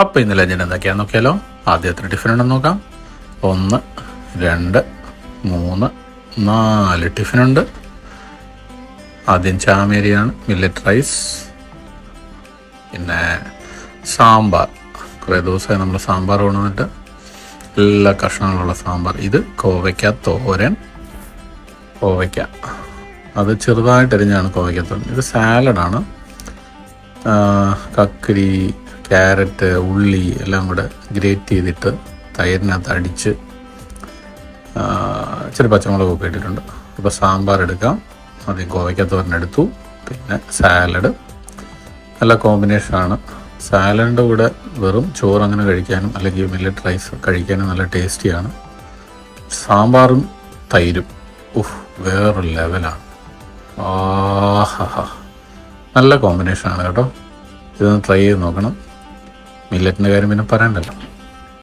അപ്പോൾ ഇന്നലെ ലഞ്ചിന് എന്തൊക്കെയാന്ന് നോക്കിയാലോ? ആദ്യത്തിന് ടിഫിൻ ഉണ്ടെന്ന് നോക്കാം. ഒന്ന് രണ്ട് മൂന്ന് നാല് ടിഫിനുണ്ട് ആദ്യം ചാമേരിയാണ് മില്ലറ്റ് റൈസ് പിന്നെ സാമ്പാർ. കുറേ ദിവസമായി നമ്മൾ സാമ്പാർ കൊണ്ടുവന്നിട്ട് എല്ലാ കഷ്ണങ്ങളുള്ള സാമ്പാർ. ഇത് കോവയ്ക്ക തോരൻ കോവയ്ക്ക. അത് ചെറുതായിട്ട് എരിഞ്ഞാണ് കോവയ്ക്ക തോരൻ. ഇത് സാലഡാണ്. കക്കിരി ക്യാരറ്റ് ഉള്ളി എല്ലാം കൂടെ ഗ്രേറ്റ് ചെയ്തിട്ട് തൈരിനകത്ത് അടിച്ച് ഇച്ചിരി പച്ചമുളക് ഒക്കെ ഇട്ടിട്ടുണ്ട്. ഇപ്പോൾ സാമ്പാർ എടുക്കാം. ആദ്യം കോവയ്ക്ക തോരൻ എടുത്തു പിന്നെ സാലഡ്. നല്ല കോമ്പിനേഷനാണ് സാലഡിന്റെ കൂടെ വെറും ചോറ് അങ്ങനെ കഴിക്കാനും അല്ലെങ്കിൽ മില്ലറ്റ് റൈസ് കഴിക്കാനും നല്ല ടേസ്റ്റിയാണ് സാമ്പാറും തൈരും. ഉഫ് വേറൊരു ലെവലാണ് ആഹാ. നല്ല കോമ്പിനേഷനാണ് കേട്ടോ. ഇതൊന്ന് ട്രൈ ചെയ്ത് നോക്കണം. മില്ലറ്റിന്റെ കാര്യം പിന്നെ പറയണ്ടല്ലോ.